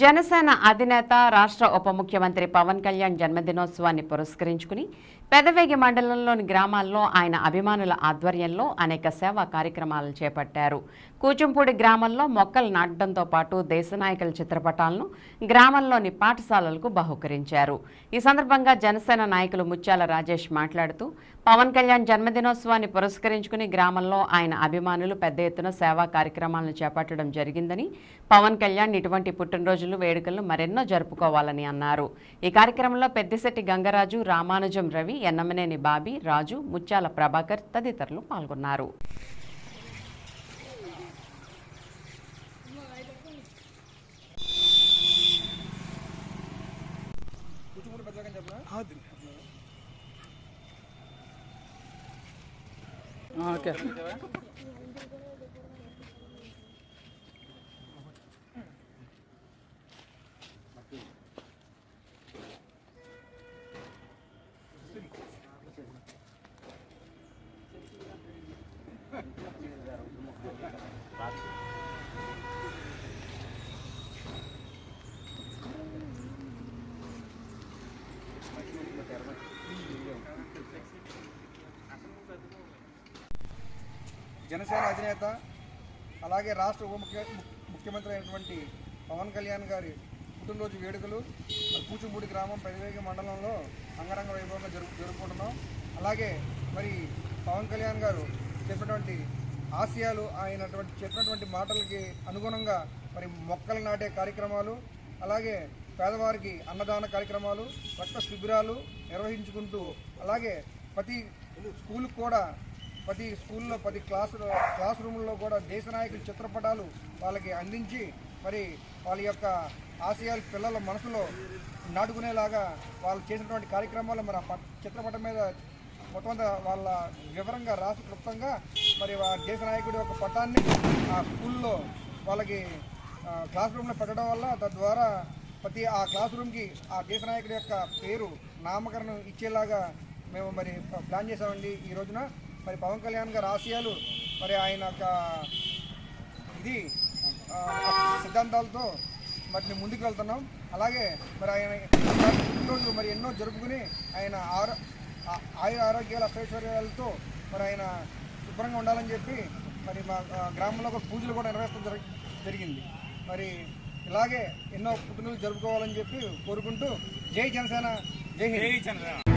జనసేన అధినేత రాష్ట్ర ఉప ముఖ్యమంత్రి పవన్ కళ్యాణ్ జన్మదినోత్సవాన్ని పురస్కరించుకుని పెదవేగి మండలంలోని గ్రామాల్లో ఆయన అభిమానుల ఆధ్వర్యంలో అనేక సేవా కార్యక్రమాలు చేపట్టారు. కూచుంపూడి గ్రామంలో మొక్కలు నాటడంతో పాటు దేశనాయకుల చిత్రపటాలను గ్రామంలోని పాఠశాలలకు బహుకరించారు. ఈ సందర్భంగా జనసేన నాయకులు ముత్యాల రాజేష్ మాట్లాడుతూ పవన్ కళ్యాణ్ జన్మదినోత్సవాన్ని పురస్కరించుకుని గ్రామంలో ఆయన అభిమానులు పెద్ద ఎత్తున సేవా కార్యక్రమాలను చేపట్టడం జరిగిందని పవన్ కళ్యాణ్ ఇటువంటి పుట్టినరోజు రోజులు వేడుకలను మరెన్నో జరుపుకోవాలని అన్నారు. ఈ కార్యక్రమంలో పెద్దిశెట్టి గంగరాజు రామానుజం రవి ఎన్నమనేని బాబీ రాజు ముత్యాల ప్రభాకర్ తదితరులు పాల్గొన్నారు. ఓకే. జనసేన అధినేత అలాగే రాష్ట్ర ఉప ముఖ్య ముఖ్యమంత్రి అయినటువంటి పవన్ కళ్యాణ్ గారి పుట్టినరోజు వేడుకలు మరి కూచిపూడి గ్రామం పెదవేగి మండలంలో అంగరంగ వైభవంగా జరుపు జరుపుకుంటున్నాం. అలాగే మరి పవన్ కళ్యాణ్ గారు చెప్పినటువంటి ఆశయాలు ఆయనటువంటి చెప్పినటువంటి మాటలకి అనుగుణంగా మరి మొక్కలు నాటే కార్యక్రమాలు అలాగే పేదవారికి అన్నదాన కార్యక్రమాలు రక్త శిబిరాలు నిర్వహించుకుంటూ అలాగే ప్రతి స్కూల్ కూడా ప్రతి స్కూల్లో ప్రతి క్లాస్ క్లాస్ రూమ్లో కూడా దేశ నాయకుల చిత్రపటాలు వాళ్ళకి అందించి మరి వాళ్ళ యొక్క ఆశయాలు పిల్లల మనసులో నాటుకునేలాగా వాళ్ళు చేసినటువంటి కార్యక్రమాలు మరి ఆ చిత్రపటం మీద మొత్తం వాళ్ళ వివరంగా రాసి క్లుప్తంగా మరి ఆ దేశ నాయకుడి యొక్క పటాన్ని ఆ స్కూల్లో వాళ్ళకి క్లాస్ రూమ్లో పెట్టడం వల్ల తద్వారా ప్రతి ఆ క్లాస్ రూమ్కి ఆ దేశ నాయకుడి యొక్క పేరు నామకరణం ఇచ్చేలాగా మేము మరి ప్లాన్ చేసామండి ఈ రోజున. మరి పవన్ కళ్యాణ్ గారి ఆశయాలు మరి ఆయన యొక్క ఇది సిద్ధాంతాలతో మరి ముందుకు వెళ్తున్నాం. అలాగే మరి ఆయన రోజు మరి ఎన్నో జరుపుకుని ఆయన ఆరో ఆయుర ఆరోగ్యాల అష్టైశ్వర్యాలతో మరి ఆయన శుభ్రంగా ఉండాలని చెప్పి మరి మా గ్రామంలో ఒక పూజలు కూడా నిర్వహించడం జరిగింది. మరి ఇలాగే ఎన్నో పుట్టినరోజులు జరుపుకోవాలని చెప్పి కోరుకుంటూ జై జనసేన జై జై జనసేన.